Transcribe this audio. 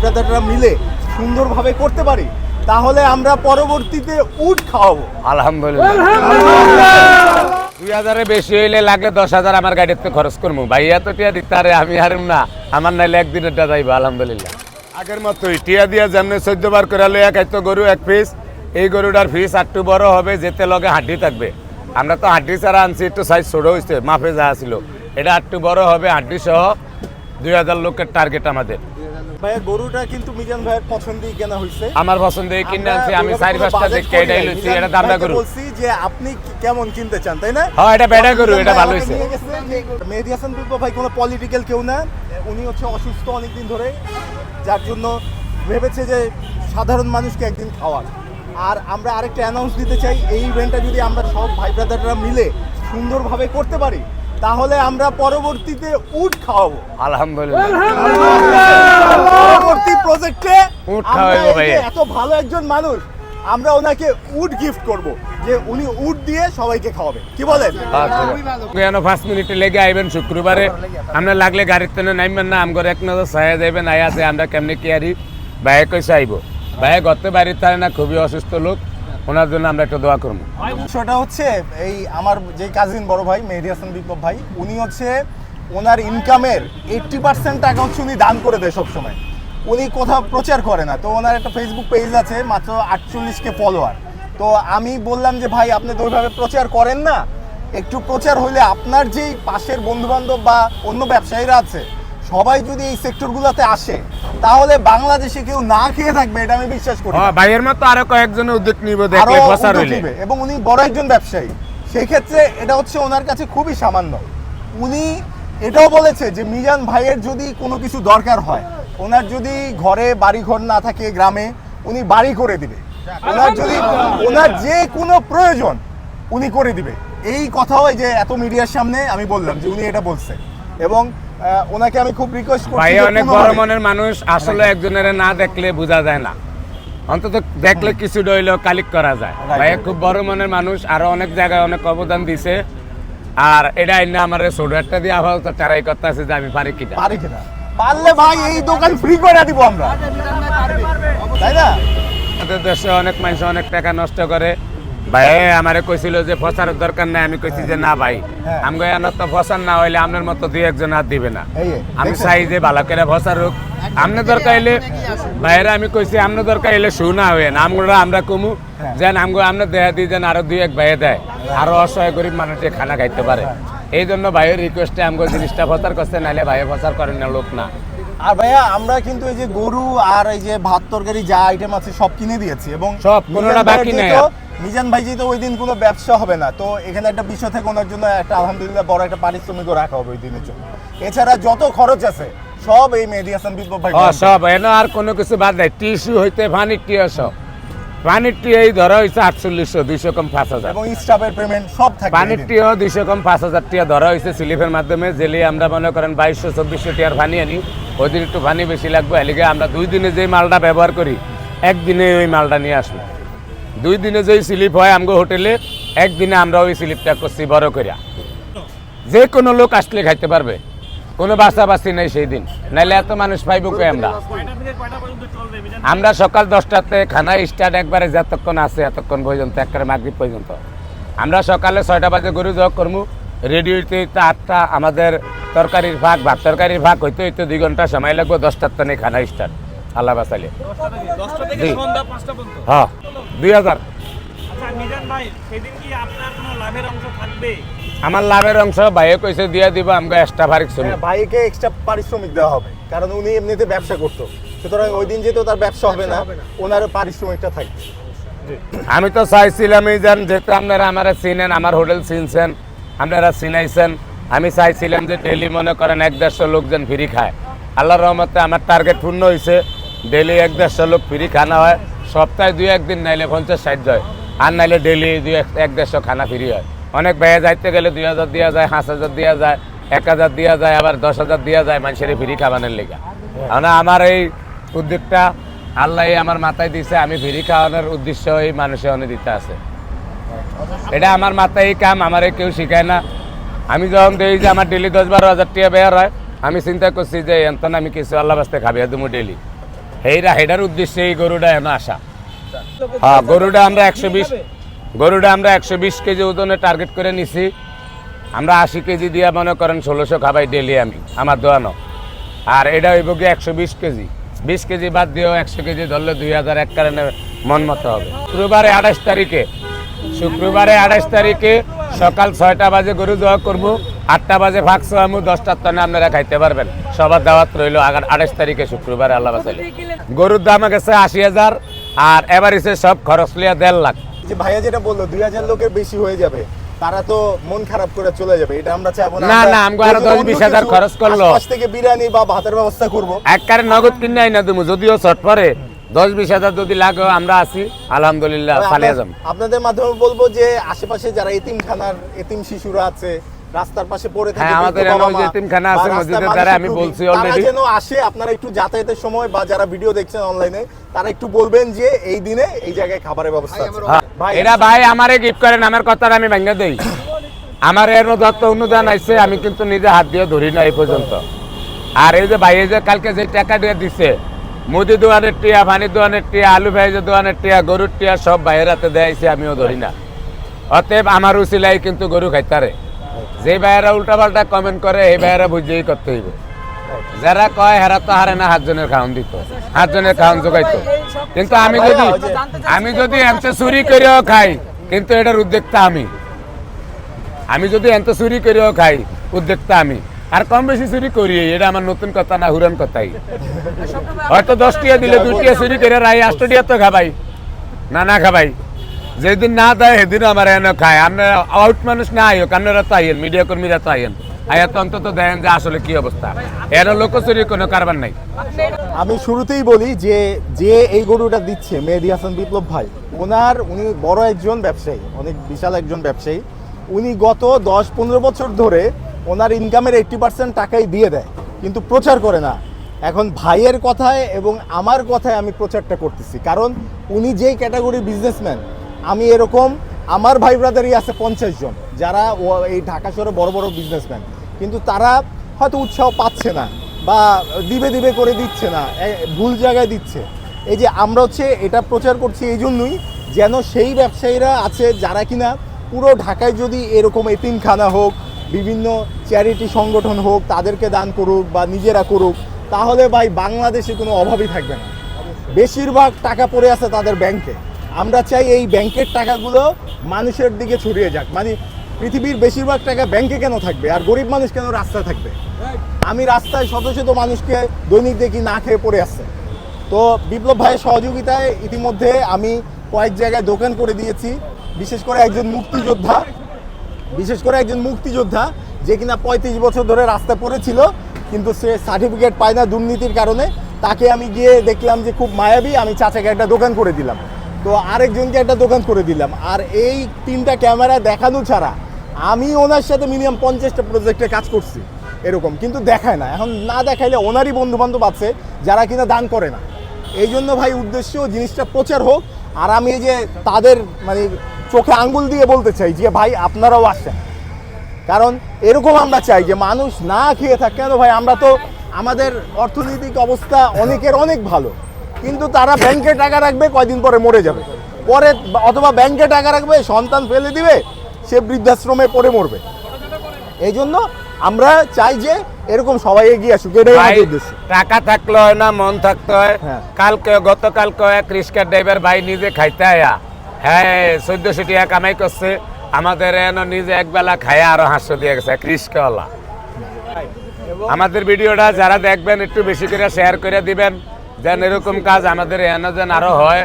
ব্রাদাররা মিলে সুন্দরভাবে করতে পারি তাহলে আমরা পরবর্তীতে উট খাওয়াবো। আলহামদুলিল্লাহ। দুই হাজারে বেশি হইলে লাগলে দশ হাজার আমার গাড়িতে খরচ করব ভাইয়া তো টিয়া দিতে আরে আমি হারিম না। আমার নাইলে একদিন একদিনেরটা যাইবো আলহামদুলিল্লাহ। আগের মতোই টিয়া দিয়া যেমনি চোদ্দ বার করে লইয়া খাইতো গরু এক পিস। এই গরুটার ফিস একটু বড় হবে যেতে লগে হাড্ডি থাকবে। আমরা তো হাড্ডি ছাড়া আনছি একটু সাইজ ছোট হয়েছে মাফে যা ছিল এটা একটু বড় হবে হাড্ডি সহ দুই হাজার লোকের টার্গেট আমাদের। ভাইয়া গরুটা কিন্তু মিজান ভাইয়ের পছন্দেই কেনা হয়েছে আমার পছন্দ এই কিনে আনছি আমি চারি পাঁচটা দেখে এটাই লইছি এটা দামটা গরু। বলছি যে আপনি কেমন কিনতে চান তাই না? হ্যাঁ এটা বেটা গরু এটা ভালো যে মেহেদী হাসান বিপ্লব ভাই কোনো পলিটিক্যাল কেউ না। উনি হচ্ছে অসুস্থ অনেকদিন ধরে যার জন্য ভেবেছে যে সাধারণ মানুষকে একদিন খাওয়ার আর আমরা আরেকটা অ্যানাউন্স দিতে চাই এই ইভেন্টটা যদি আমরা সব ভাই ব্রাদাররা মিলে সুন্দরভাবে করতে পারি তাহলে আমরা পরবর্তীতে উট খাওয়াবো। আলহামদুলিল্লাহ। পরবর্তী প্রজেক্টে উট আমরা খাওয়াইবো এই যে এত ভালো একজন মানুষ আমরা ওনাকে উট গিফট করব যে উনি উট দিয়ে সবাইকে খাওয়াবে। কি বলেন? কেন পাঁচ মিনিটে লেগে আইবেন শুক্রবারে? আমরা লাগলে গাড়ির তেনে নামবেন না আমগর এক নজর ছায়া যাইবেন আয়া আছে আমরা কেমনি কি আরি ভাইয়ে কইসে আইব। ভাইয়ে গতে বাড়ির তারে না খুবই অসুস্থ লোক। ওনার জন্য আমরা একটু দোয়া করব। সেটা হচ্ছে এই আমার যে কাজিন বড় ভাই, মেহেদি হাসান বিপ্লব ভাই, উনি হচ্ছে ওনার ইনকামের এইট্টি পার্সেন্ট টাকা হচ্ছে উনি দান করে দেয় সবসময়। উনি কোথাও প্রচার করে না। তো ওনার একটা ফেসবুক পেজ আছে, মাত্র আটচল্লিশকে ফলোয়ার তো আমি বললাম যে, ভাই, আপনি তো ওইভাবে প্রচার করেন না। একটু প্রচার হলে আপনার যেই পাশের বন্ধু বান্ধব বা অন্য ব্যবসায়ীরা আছে সবাই যদি এই সেক্টরগুলোতে আসে তাহলে বাংলাদেশে কেউ না খেয়ে থাকবে এটা আমি বিশ্বাস করি হ্যাঁ ভাইয়ের মতো আরও কয়েকজন উদ্যোগ নিব দেখলে এবং উনি বড় একজন ব্যবসায়ী। সেই ক্ষেত্রে এটা হচ্ছে ওনার কাছে খুবই সামান্য। উনি এটাও বলেছে যে মিজান ভাইয়ের যদি কোনো কিছু দরকার হয় ওনার যদি ঘরে বাড়ি ঘর না থাকে গ্রামে উনি বাড়ি করে দিবে। ওনার যদি ওনার যে কোনো প্রয়োজন উনি করে দিবে। এই কথাও এই যে এত মিডিয়ার সামনে আমি বললাম যে উনি এটা বলছে। এবং ওনাকে আমি খুব রিকোয়েস্ট করছি ভাই অনেক বড় মনের মানুষ আসলে একজনের না দেখলে বোঝা যায় না। অন্তত দেখলে কিছু ডইলেও কালিক করা যায়। ভাই খুব বড় মনের মানুষ আরও অনেক জায়গায় অনেক অবদান দিছে। আর এটা না আমার ছোট একটা দিয়ে আপাতত ট্রাই করতে আছে যে আমি পারি কিনা। পারি কিনা? পারলে ভাই এই দোকান ফ্রি করে দিব আমরা। তাই না? আমাদের দেশে অনেক মানুষ অনেক টাকা নষ্ট করে। ভাই আমারে কইছিল যে ফসার দরকার নাই আমি কইছি যে না ভাই হ্যাঁ। আমি আনার তো ফসার না হইলে আপনার মতো দুই একজন আর দিবে না। আমি চাই যে ভালো করে ফসার হোক। আমনে দরকার হইলে বাইরে আমি কইছি আমনে দরকার হইলে হয়ে না আমরা আমরা কমু। হ্যাঁ। যেন আমগো আমনে দেয়া দিই যেন আরও দুই এক ভাইয়ে দেয়। আরও অসহায় গরিব মানুষে খানা খাইতে পারে। এই জন্য ভাইয়ের রিকোয়েস্টে আমগো জিনিসটা ফসার করছে নাহলে ভাইয়ে ফসার করেন না লোক না। আর ভাইয়া আমরা কিন্তু এই যে গরু আর এই যে ভাত তরকারি যা আইটেম আছে সব কিনে দিয়েছি এবং সব, কোনোটা বাকি নাই। মিজান ভাই যেহেতু ওই দিন কোনো ব্যবসা হবে না তো এখানে একটা বিষয় থেকে ওনার জন্য একটা আলহামদুলিল্লাহ বড় একটা পারিশ্রমিকও রাখা হবে ওই দিনের জন্য। এছাড়া যত খরচ আছে সব এই মেহেদি হাসান বিপ্লব ভাই সব এন আর কোনো কিছু বাদ নাই টিস্যু হইতে পানির টিও সব। পানির টি এই ধরা হয়েছে আটচল্লিশশো দুইশো কম পাঁচ হাজার। এবং স্টাফের পেমেন্ট সব থাকে পানির টিও দুইশো কম পাঁচ হাজার টিয়া ধরা হয়েছে স্লিপের মাধ্যমে। জেলে আমরা মনে করেন বাইশশো চব্বিশশো টিয়ার পানি আনি। ওই দিন একটু পানি বেশি লাগবে। এলিগে আমরা দুই দিনে যেই মালটা ব্যবহার করি একদিনে ওই মালটা নিয়ে আসব। দুই দিনে যেই স্লিপ হয় আমগো হোটেলে, একদিনে আমরা ওই স্লিপটা করছি বড় করিয়া যে কোনো লোক আসলে খাইতে পারবে। কোনো বাসা বাসি নেই সেই দিন। নাইলে এত মানুষ পাইব কে আমরা? আমরা সকাল দশটাতে খানা স্টার্ট একবারে যতক্ষণ আছে এতক্ষণ পর্যন্ত একবারে মাগরিব পর্যন্ত। আমরা সকালে ছয়টা বাজে গরু যোগ করব রেডি হইতে হইতে আটটা, আমাদের তরকারির ভাগ, ভাত তরকারির ভাগ, হইতে হইতে দুই ঘণ্টা সময় লাগবে, দশটার তো নেই খানা স্টার্ট। আল্লাহ জি। পর্যন্ত। হ্যাঁ দুই হাজার। আচ্ছা মিজান ভাই সেদিন কি আপনার কোনো লাভের অংশ থাকবে? আমার লাভের অংশ বাইরে কইছে দিয়ে দিব আমাকে এক্সট্রা শুনি হ্যাঁ, ভাইকে এক্সট্রা পারিশ্রমিক দেওয়া হবে কারণ উনি এমনিতে ব্যবসা করতো। সুতরাং ওই দিন যেহেতু তার ব্যবসা হবে না ওনার পারিশ্রমিকটা থাকবে। আমি তো চাইছিলাম এই যেন যেহেতু আপনারা আমারা চিনেন আমার হোটেল চিনছেন আপনারা চিনাইছেন আমি চাইছিলাম যে ডেলি মনে করেন এক দেড়শো লোক যেন ফ্রি খায়। আল্লাহ রহমতে আমার টার্গেট পূর্ণ হয়েছে ডেলি এক দেড়শো লোক ফ্রি খানা হয়। সপ্তাহে দুই একদিন নাইলে পঞ্চাশ ষাট হয় আর নাইলে ডেলি দুই এক দেড়শো খানা ফ্রি হয়। অনেক ব্যয়ে যাইতে গেলে দুই হাজার দেওয়া যায়, পাঁচ হাজার দেওয়া যায়, এক হাজার দেওয়া যায়, আবার দশ হাজার দেওয়া যায় মানুষের ফ্রি খাবানোর লেগে। মানে আমার এই উদ্যোগটা আল্লাহ আমার মাথায় দিছে, আমি ফ্রি খাওয়ানোর উদ্দেশ্য এই মানুষের অনেক দিতে আছে। এটা আমার মাথায় এই কাম, আমার কেউ শিখায় না। আমি যখন দেখি যে আমার ডেলি দশ বারো হাজার টাকা বের হয়, আমি চিন্তা করছি যে এন্তন আমি কিছু আল্লাহ বাস্তে খাবি তুমি ডেলি হেইরা হেডার উদ্দেশ্যে এই গরুটা এনে আসা। হ্যাঁ গরুটা আমরা একশো বিশ গরুটা আমরা একশো বিশ কেজি ওজনে টার্গেট করে নিছি। আমরা আশি কেজি দিয়ে মনে করেন ষোলোশো খাবাই ডেলি আমি, আমার দোয়ানো। আর এটা হইব গিয়ে একশো বিশ কেজি। বিশ কেজি বাদ দিয়েও একশো কেজি ধরলে দুই হাজার এক কারণে মন মতো হবে। শুক্রবারে আঠাশ তারিখে, শুক্রবারে আঠাশ তারিখে সকাল ছয়টা বাজে গরু জবা করব। আটটা বাজে ফাঁকশো আমি দশটার তনে আপনারা খাইতে পারবেন। সবার দাওয়াত রইল আগার আঠাশ তারিখে শুক্রবারে আল্লাহ বাসাইলে গরুর দাম গেছে আশি হাজার আর এবার এসে সব খরচ লিয়া দেড় লাখ। যে ভাইয়া যেটা বলল দুই হাজার লোকের বেশি হয়ে যাবে তারা তো মন খারাপ করে চলে যাবে এটা আমরা চাইব না, না, আমগো আরও 10 অন্য 20 হাজার কিছু খরচ করল। আশপাশ থেকে বিরিয়ানি বা ভাতের ব্যবস্থা করব। একবারে নগদ কিনে আইনা দেবো যদিও শর্ট পরে দশ বিশ হাজার যদি লাগে আমরা আছি। আলহামদুলিল্লাহ যাম। আপনাদের মাধ্যমে বলব যে আশেপাশে যারা এতিমখানার এতিম শিশুরা আছে রাস্তার পাশে পড়ে থাকে হ্যাঁ, আমাদের মা। এতিমখানা আছে মসজিদের দ্বারা আমি বলছি already। যেন আসে আপনারা একটু যাতায়াতের সময় বা যারা ভিডিও দেখছেন অনলাইনে তারা একটু বলবেন যে এই দিনে এই জায়গায় খাবারের ব্যবস্থা আছে। হ্যাঁ, ভাই এরা ভাই আমারে গিফট করেন আমার কথাটা আমি ভেঙে দেই। আমার এর দত্ত অনুদান আইছে আমি কিন্তু নিজে হাত দিয়ে ধরি না এই পর্যন্ত। আর এই যে ভাই এই যে কালকে যে টাকা দিয়ে দিছে মুদি দোয়ানের টিয়া পানি দোয়ানের টিয়া আলু ভাইজের দোয়ানের টিয়া গরুর টিয়া সব বাইরের হাতে দেয়াইছে আমিও ধরি না। অতএব আমার উচিলাই কিন্তু গরু খাইতারে। যে ভাইয়েরা উল্টাপাল্টা কমেন্ট করে, এই ভাইয়েরা বুঝেই করতে হইব। যারা কয়, হেরা তো হারে না হাতজনের খাওয়ান দিত হাতজনের খাওয়ান যোগাইতো কিন্তু আমি যদি আমি যদি এমতে চুরি করেও খাই, কিন্তু এটার উদ্যোক্তা আমি। আমি যদি এত চুরি করেও খাই, উদ্যোক্তা আমি। আর কম বেশি চুরি করি এটা আমার নতুন কথা না হুরান কথাই। হয়তো দশ টিয়া দিলে দুই টিয়া চুরি করে রাই আষ্ট টিয়া তো খাবাই, না না খাবাই। যেদিন না দেয় সেদিন আমার এনে খায়। আপনারা আউট মানুষ না আইও আপনারা তো আইয়েন? মিডিয়া কর্মীরা তো আইয়েন। আয়া অন্তত দেখেন যে আসলে কি অবস্থা। এর লোকচুরি কোনো কারবার নাই। আমি শুরুতেই বলি যে যে এই গরুটা দিচ্ছে, মেহেদি হাসান বিপ্লব ভাই, ওনার, উনি বড় একজন ব্যবসায়ী, অনেক বিশাল একজন ব্যবসায়ী। উনি গত দশ পনেরো বছর ধরে ওনার ইনকামের এইট্টি পার্সেন্ট টাকাই দিয়ে দেয়, কিন্তু প্রচার করে না। এখন ভাইয়ের কথায় এবং আমার কথায় আমি প্রচারটা করতেছি। কারণ উনি যেই ক্যাটাগরির বিজনেসম্যান আমি এরকম, আমার ভাই ব্রাদারই আছে পঞ্চাশ জন, যারা এই ঢাকা শহরে বড় বড় বিজনেসম্যান কিন্তু তারা হয়তো উৎসাহ পাচ্ছে না বা দিবে দিবে করে দিচ্ছে না ভুল জায়গায় দিচ্ছে। এই যে আমরা হচ্ছে এটা প্রচার করছি এই জন্যই যেন সেই ব্যবসায়ীরা আছে যারা কিনা পুরো ঢাকায় যদি এরকম এতিমখানা হোক, বিভিন্ন চ্যারিটি সংগঠন হোক, তাদেরকে দান করুক বা নিজেরা করুক, তাহলে ভাই বাংলাদেশে কোনো অভাবই থাকবে না। বেশিরভাগ টাকা পড়ে আছে তাদের ব্যাংকে আমরা চাই এই ব্যাংকের টাকাগুলো মানুষের দিকে ছড়িয়ে যাক। মানে পৃথিবীর বেশিরভাগ টাকা ব্যাংকে কেন থাকবে? আর গরিব মানুষ কেন রাস্তায় থাকবে? আমি রাস্তায় শত শত মানুষকে দৈনিক দেখি না খেয়ে পড়ে আসছে। তো বিপ্লব ভাইয়ের সহযোগিতায় ইতিমধ্যে আমি কয়েক জায়গায় দোকান করে দিয়েছি। বিশেষ করে একজন মুক্তিযোদ্ধা। বিশেষ করে একজন মুক্তিযোদ্ধা যে কিনা পঁয়ত্রিশ বছর ধরে রাস্তা পড়েছিল, কিন্তু সে সার্টিফিকেট পায় না দুর্নীতির কারণে। তাকে আমি গিয়ে দেখলাম যে খুব মায়াবী, আমি চাচাকে একটা দোকান করে দিলাম। তো আরেকজনকে একটা দোকান করে দিলাম। আর এই তিনটা ক্যামেরা দেখানো ছাড়া আমি ওনার সাথে মিনিমাম পঞ্চাশটা প্রজেক্টে কাজ করছি, এরকম। কিন্তু দেখায় না। এখন না দেখাইলে ওনারই বন্ধু বান্ধব আছে যারা কিনা দান করে না। এই জন্য ভাই উদ্দেশ্য জিনিসটা প্রচার হোক। আর আমি এই যে তাদের মানে চোখে আঙ্গুল দিয়ে বলতে চাই যে, ভাই, আপনারাও আসেন। কারণ এরকম আমরা চাই যে, মানুষ না খেয়ে থাকে। কেন ভাই, আমরা তো আমাদের অর্থনৈতিক অবস্থা অনেকের অনেক ভালো। কিন্তু তারা ব্যাংকে টাকা রাখবে কয়দিন পরে মরে যাবে। পরে অথবা ব্যাংকে টাকা রাখবে সন্তান ফেলে দিবে সে বৃদ্ধাশ্রমে পড়ে মরবে। এই জন্য আমরা চাই যে এরকম সবাই এগিয়ে আসুক এটাই আমাদের উদ্দেশ্য। টাকা থাকলে হয় না মন থাকতে হয়। হ্যাঁ। কালকে গতকালকে এক রিক্সা ড্রাইভার ভাই নিজে খাইতে আয়া। হ্যাঁ চোদ্দশো টাকা কামাই করছে। আমাদের এন নিজে একবেলা খায় আরও হাঁসশো দিয়ে গেছে রিক্সাওয়ালা আমাদের ভিডিওটা যারা দেখবেন একটু বেশি করে শেয়ার করে দিবেন। যেন এরকম কাজ আমাদের এনে যেন আরও হয়।